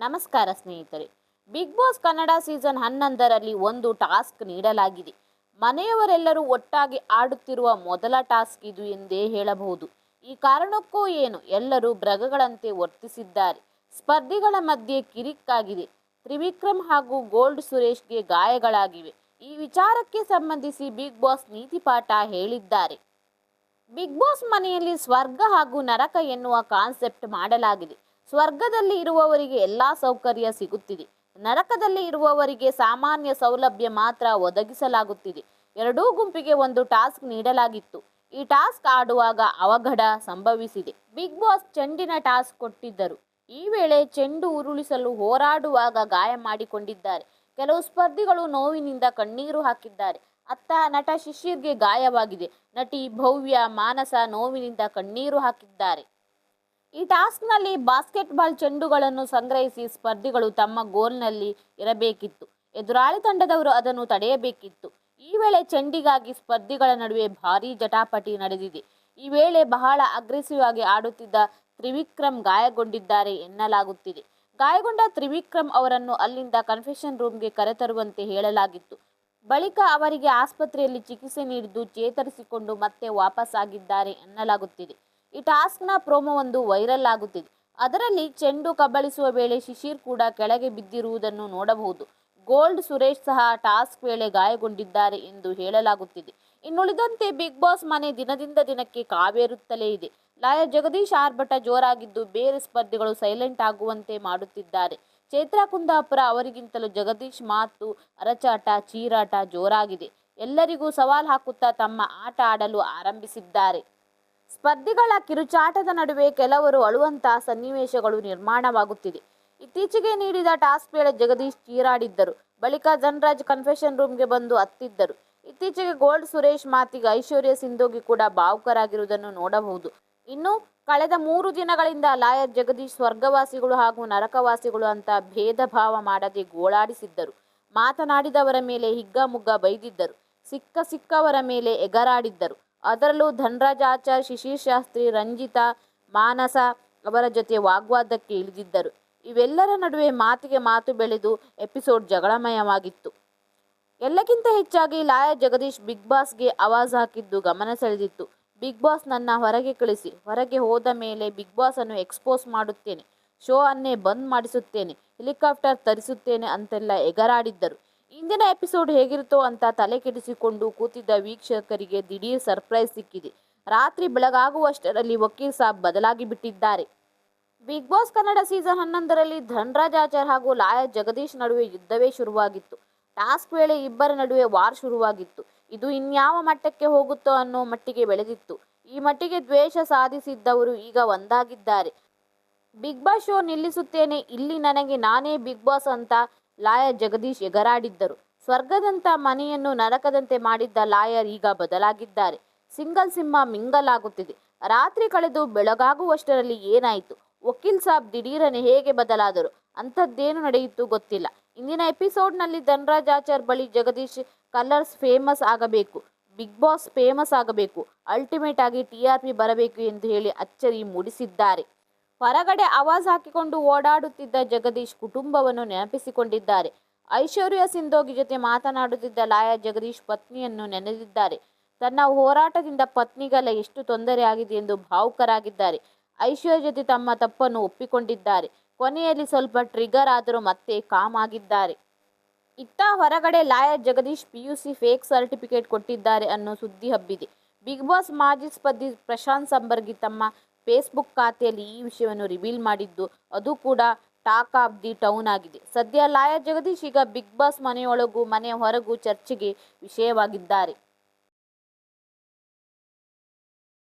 ನಮಸ್ಕಾರ ಸ್ನೇಹಿತರೆ. Big boss Kannada season ಹನ್ನೊಂದರಲ್ಲಿ ಒಂದು ಟಾಸ್ಕ್ ನೀಡಲಾಗಿದೆ. ಮನೆಯವರೆಲ್ಲರೂ ಒಟ್ಟಾಗಿ ಆಡುತ್ತಿರುವ ಮೊದಲ ಟಾಸ್ಕ್ ಇದು ಎಂದೇ ಹೇಳಬಹುದು. ಈ ಕಾರಣಕ್ಕೂ ಏನು? ಎಲ್ಲರೂ ಬ್ರಗಗಳಂತೆ ವರ್ತಿಸಿದ್ದಾರೆ. ಸ್ಪರ್ಧಿಗಳ ಮಧ್ಯೆ ಕಿರಿಕ್ಕಾಗಿದೆ. ತ್ರಿವಿಕ್ರಮ್ ಹಾಗೂ ಗೋಲ್ಡ್ ಸುರೇಶ್ಗೆ ಗಾಯಗಳಾಗಿವೆ. ಈ ವಿಚಾರಕ್ಕೆ ಸಂಬಂಧಿಸಿ ಬಿಗ್ ಬಾಸ್ ನೀತಿಪಾಠ ಹೇಳಿದ್ದಾರೆ. ಬಿಗ್ ಬಾಸ್ ಮನೆಯಲ್ಲಿ ಸ್ವರ್ಗ ಹಾಗೂ ನರಕ ಎನ್ನುವ ಕಾನ್ಸೆಪ್ಟ್ ಮಾಡಲಾಗಿದೆ. ಸ್ವರ್ಗದಲ್ಲಿ ಇರುವವರಿಗೆ ಎಲ್ಲಾ ಸೌಕರ್ಯ ಸಿಗುತ್ತಿದೆ. ನರಕದಲ್ಲಿ ಇರುವವರಿಗೆ ಸಾಮಾನ್ಯ ಸೌಲಭ್ಯ ಮಾತ್ರ ಒದಗಿಸಲಾಗುತ್ತಿದೆ. ಎರಡೂ ಗುಂಪಿಗೆ ಒಂದು ಟಾಸ್ಕ್ ನೀಡಲಾಗಿತ್ತು. ಈ ಟಾಸ್ಕ್ ಆಡುವಾಗ ಅವಘಡ ಸಂಭವಿಸಿದೆ. ಬಿಗ್ ಬಾಸ್ ಚೆಂಡಿನ ಟಾಸ್ಕ್ ಕೊಟ್ಟಿದ್ದರು. ಈ ವೇಳೆ ಚೆಂಡು ಉರುಳಿಸಲು ಹೋರಾಡುವಾಗ ಗಾಯ ಮಾಡಿಕೊಂಡಿದ್ದಾರೆ. ಕೆಲವು ಸ್ಪರ್ಧಿಗಳು ನೋವಿನಿಂದ ಕಣ್ಣೀರು ಹಾಕಿದ್ದಾರೆ. ಅತ್ತ ನಟ ಶಿಶಿರ್ಗೆ ಗಾಯವಾಗಿದೆ. ನಟಿ ಭವ್ಯ ಮಾನಸ ನೋವಿನಿಂದ ಕಣ್ಣೀರು ಹಾಕಿದ್ದಾರೆ. ಈ ಟಾಸ್ಕ್ನಲ್ಲಿ ಬಾಸ್ಕೆಟ್ಬಾಲ್ ಚೆಂಡುಗಳನ್ನು ಸಂಗ್ರಹಿಸಿ ಸ್ಪರ್ಧಿಗಳು ತಮ್ಮ ಗೋಲ್ನಲ್ಲಿ ಇರಬೇಕಿತ್ತು. ಎದುರಾಳಿ ತಂಡದವರು ಅದನ್ನು ತಡೆಯಬೇಕಿತ್ತು. ಈ ವೇಳೆ ಚೆಂಡಿಗಾಗಿ ಸ್ಪರ್ಧಿಗಳ ನಡುವೆ ಭಾರೀ ಜಟಾಪಟಿ ನಡೆದಿದೆ. ಈ ವೇಳೆ ಬಹಳ ಅಗ್ರೆಸಿವ್ ಆಗಿ ಆಡುತ್ತಿದ್ದ ತ್ರಿವಿಕ್ರಮ್ ಗಾಯಗೊಂಡಿದ್ದಾರೆ ಎನ್ನಲಾಗುತ್ತಿದೆ. ಗಾಯಗೊಂಡ ತ್ರಿವಿಕ್ರಮ್ ಅವರನ್ನು ಅಲ್ಲಿಂದ ಕನ್ಫೆಷನ್ ರೂಮ್ಗೆ ಕರೆತರುವಂತೆ ಹೇಳಲಾಗಿತ್ತು. ಬಳಿಕ ಅವರಿಗೆ ಆಸ್ಪತ್ರೆಯಲ್ಲಿ ಚಿಕಿತ್ಸೆ ನೀಡಿದ್ದು ಚೇತರಿಸಿಕೊಂಡು ಮತ್ತೆ ವಾಪಸ್ ಆಗಿದ್ದಾರೆ ಎನ್ನಲಾಗುತ್ತಿದೆ. ಈ ಟಾಸ್ಕ್ನ ಪ್ರೋಮೋ ಒಂದು ವೈರಲ್ ಆಗುತ್ತಿದೆ. ಅದರಲ್ಲಿ ಚೆಂಡು ಕಬಳಿಸುವ ವೇಳೆ ಶಿಶಿರ್ ಕೂಡ ಕೆಳಗೆ ಬಿದ್ದಿರುವುದನ್ನು ನೋಡಬಹುದು. ಗೋಲ್ಡ್ ಸುರೇಶ್ ಸಹ ಟಾಸ್ಕ್ ವೇಳೆ ಗಾಯಗೊಂಡಿದ್ದಾರೆ ಎಂದು ಹೇಳಲಾಗುತ್ತಿದೆ. ಇನ್ನುಳಿದಂತೆ ಬಿಗ್ ಬಾಸ್ ಮನೆ ದಿನದಿಂದ ದಿನಕ್ಕೆ ಕಾವೇರುತ್ತಲೇ ಇದೆ. ಲಾಯ ಜಗದೀಶ್ ಆರ್ಭಟ ಜೋರಾಗಿದ್ದು ಬೇರೆ ಸ್ಪರ್ಧಿಗಳು ಸೈಲೆಂಟ್ ಆಗುವಂತೆ ಮಾಡುತ್ತಿದ್ದಾರೆ. ಚೈತ್ರಾ ಕುಂದಾಪುರ ಅವರಿಗಿಂತಲೂ ಜಗದೀಶ್ ಮಾತು ಅರಚಾಟ, ಚೀರಾಟ ಜೋರಾಗಿದೆ. ಎಲ್ಲರಿಗೂ ಸವಾಲ್ ಹಾಕುತ್ತಾ ತಮ್ಮ ಆಟ ಆಡಲು ಆರಂಭಿಸಿದ್ದಾರೆ. ಸ್ಪರ್ಧಿಗಳ ಕಿರುಚಾಟದ ನಡುವೆ ಕೆಲವರು ಅಳುವಂತಹ ಸನ್ನಿವೇಶಗಳು ನಿರ್ಮಾಣವಾಗುತ್ತಿದೆ. ಇತ್ತೀಚೆಗೆ ನೀಡಿದ ಟಾಸ್ಕ್ ವೇಳೆ ಜಗದೀಶ್ ಚೀರಾಡಿದ್ದರು. ಬಳಿಕ ಧನ್ರಾಜ್ ಕನ್ಫೆಷನ್ ರೂಮ್ಗೆ ಬಂದು ಅತ್ತಿದ್ದರು. ಇತ್ತೀಚೆಗೆ ಗೋಲ್ಡ್ ಸುರೇಶ್ ಮಾತಿಗೆ ಐಶ್ವರ್ಯ ಸಿಂಧೋಗಿ ಕೂಡ ಭಾವುಕರಾಗಿರುವುದನ್ನು ನೋಡಬಹುದು. ಇನ್ನು ಕಳೆದ ಮೂರು ದಿನಗಳಿಂದ ಲಾಯರ್ ಜಗದೀಶ್ ಸ್ವರ್ಗವಾಸಿಗಳು ಹಾಗೂ ನರಕವಾಸಿಗಳು ಅಂತ ಭೇದ ಭಾವ ಮಾಡದೆ ಗೋಳಾಡಿಸಿದ್ದರು. ಮಾತನಾಡಿದವರ ಮೇಲೆ ಹಿಗ್ಗಾಮುಗ್ಗ ಬೈದಿದ್ದರು. ಸಿಕ್ಕ ಸಿಕ್ಕವರ ಮೇಲೆ ಎಗರಾಡಿದ್ದರು. ಅದರಲ್ಲೂ ಧನ್ರಾಜ್ ಆಚಾರ್ಯ ಶಿಶಿರ್ ಶಾಸ್ತ್ರಿ, ರಂಜಿತಾ, ಮಾನಸ ಅವರ ಜೊತೆ ವಾಗ್ವಾದಕ್ಕೆ ಇಳಿದಿದ್ದರು. ಇವೆಲ್ಲರ ನಡುವೆ ಮಾತಿಗೆ ಮಾತು ಬೆಳೆದು ಎಪಿಸೋಡ್ ಜಗಳಮಯವಾಗಿತ್ತು. ಎಲ್ಲಕ್ಕಿಂತ ಹೆಚ್ಚಾಗಿ ಲಾಯ ಜಗದೀಶ್ ಬಿಗ್ ಬಾಸ್ಗೆ ಆವಾಜ್ ಹಾಕಿದ್ದು ಗಮನ ಸೆಳೆದಿತ್ತು. ಬಿಗ್ ಬಾಸ್ ನನ್ನ ಹೊರಗೆ ಕಳಿಸಿ, ಹೊರಗೆ ಹೋದ ಮೇಲೆ ಬಿಗ್ ಬಾಸ್ ಅನ್ನು ಎಕ್ಸ್ಪೋಸ್ ಮಾಡುತ್ತೇನೆ, ಶೋ ಅನ್ನೇ ಬಂದ್ ಮಾಡಿಸುತ್ತೇನೆ, ಹೆಲಿಕಾಪ್ಟರ್ ತರಿಸುತ್ತೇನೆ ಅಂತೆಲ್ಲ ಎಗರಾಡಿದ್ದರು. ಇಂದಿನ ಎಪಿಸೋಡ್ ಹೇಗಿರುತ್ತೋ ಅಂತ ತಲೆ ಕೆಡಿಸಿಕೊಂಡು ಕೂತಿದ್ದ ವೀಕ್ಷಕರಿಗೆ ದಿಢೀರ್ ಸರ್ಪ್ರೈಸ್ ಸಿಕ್ಕಿದೆ. ರಾತ್ರಿ ಬೆಳಗಾಗುವಷ್ಟರಲ್ಲಿ ವಕೀಲ್ ಸಾಬ್ ಬದಲಾಗಿ ಬಿಟ್ಟಿದ್ದಾರೆ. ಬಿಗ್ ಬಾಸ್ ಕನ್ನಡ ಸೀಸನ್ ಹನ್ನೊಂದರಲ್ಲಿ ಧನ್ರಾಜ್ ಆಚಾರ್ ಹಾಗೂ ಲಾಯ ಜಗದೀಶ್ ನಡುವೆ ಯುದ್ಧವೇ ಶುರುವಾಗಿತ್ತು. ಟಾಸ್ಕ್ ವೇಳೆ ಇಬ್ಬರ ನಡುವೆ ವಾರ್ ಶುರುವಾಗಿತ್ತು. ಇದು ಇನ್ಯಾವ ಮಟ್ಟಕ್ಕೆ ಹೋಗುತ್ತೋ ಅನ್ನೋ ಮಟ್ಟಿಗೆ ಬೆಳೆದಿತ್ತು. ಈ ಮಟ್ಟಿಗೆ ದ್ವೇಷ ಸಾಧಿಸಿದ್ದವರು ಈಗ ಒಂದಾಗಿದ್ದಾರೆ. ಬಿಗ್ ಬಾಸ್ ಶೋ ನಿಲ್ಲಿಸುತ್ತೇನೆ, ಇಲ್ಲಿ ನನಗೆ ನಾನೇ ಬಿಗ್ ಬಾಸ್ ಅಂತ ಲಾಯರ್ ಜಗದೀಶ್ ಎಗರಾಡಿದ್ದರು. ಸ್ವರ್ಗದಂತ ಮನೆಯನ್ನು ನರಕದಂತೆ ಮಾಡಿದ್ದ ಲಾಯರ್ ಈಗ ಬದಲಾಗಿದ್ದಾರೆ. ಸಿಂಗಲ್ ಸಿಂಹ ಮಿಂಗಲ್ ಆಗುತ್ತಿದೆ ರಾತ್ರಿ ಕಳೆದು ಬೆಳಗಾಗುವಷ್ಟರಲ್ಲಿ ಏನಾಯಿತು? ವಕೀಲ್ ಸಾಬ್ ದಿಢೀರನೆ ಹೇಗೆ ಬದಲಾದರು? ಅಂಥದ್ದೇನು ನಡೆಯಿತು ಗೊತ್ತಿಲ್ಲ. ಇಂದಿನ ಎಪಿಸೋಡ್ನಲ್ಲಿ ಧನ್ರಾಜ್ ಆಚಾರ್ ಬಳಿ ಜಗದೀಶ್ ಕಲರ್ಸ್ ಫೇಮಸ್ ಆಗಬೇಕು, ಬಿಗ್ ಬಾಸ್ ಫೇಮಸ್ ಆಗಬೇಕು, ಅಲ್ಟಿಮೇಟ್ ಆಗಿ ಟಿ ಆರ್ ಪಿ ಬರಬೇಕು ಎಂದು ಹೇಳಿ ಅಚ್ಚರಿ ಮೂಡಿಸಿದ್ದಾರೆ. ಹೊರಗಡೆ ಆವಾಜ್ ಹಾಕಿಕೊಂಡು ಓಡಾಡುತ್ತಿದ್ದ ಜಗದೀಶ್ ಕುಟುಂಬವನ್ನು ನೆನಪಿಸಿಕೊಂಡಿದ್ದಾರೆ. ಐಶ್ವರ್ಯ ಸಿಂಧೋಗಿ ಜೊತೆ ಮಾತನಾಡುತ್ತಿದ್ದ ಲಾಯಾ ಜಗದೀಶ್ ಪತ್ನಿಯನ್ನು ನೆನೆದಿದ್ದಾರೆ. ತನ್ನ ಹೋರಾಟದಿಂದ ಪತ್ನಿಗೆಲ್ಲ ಎಷ್ಟು ತೊಂದರೆ ಆಗಿದೆ ಎಂದು ಭಾವುಕರಾಗಿದ್ದಾರೆ. ಐಶ್ವರ್ಯ ಜೊತೆ ತಮ್ಮ ತಪ್ಪನ್ನು ಒಪ್ಪಿಕೊಂಡಿದ್ದಾರೆ. ಕೊನೆಯಲ್ಲಿ ಸ್ವಲ್ಪ ಟ್ರಿಗರ್ ಆದರೂ ಮತ್ತೆ ಕಾಮ್ ಆಗಿದ್ದಾರೆ. ಇತ್ತ ಹೊರಗಡೆ lawyer Jagadish PUC fake certificate ಕೊಟ್ಟಿದ್ದಾರೆ ಅನ್ನೋ ಸುದ್ದಿ ಹಬ್ಬಿದೆ. ಬಿಗ್ ಬಾಸ್ ಮಾಜಿ ಸ್ಪರ್ಧಿ ಪ್ರಶಾಂತ್ ಸಂಬರ್ಗಿ ತಮ್ಮ ಫೇಸ್ಬುಕ್ ಖಾತೆಯಲ್ಲಿ ಈ ವಿಷಯವನ್ನು ರಿವೀಲ್ ಮಾಡಿದ್ದು, ಅದು ಕೂಡ ಟಾಕ್ ಆಫ್ ದಿ ಟೌನ್ ಆಗಿದೆ. ಸದ್ಯ ಲಾಯ ಜಗದೀಶ್ ಈಗ ಬಿಗ್ ಬಾಸ್ ಮನೆಯೊಳಗೂ ಮನೆಯ ಹೊರಗೂ ಚರ್ಚೆಗೆ ವಿಷಯವಾಗಿದ್ದಾರೆ.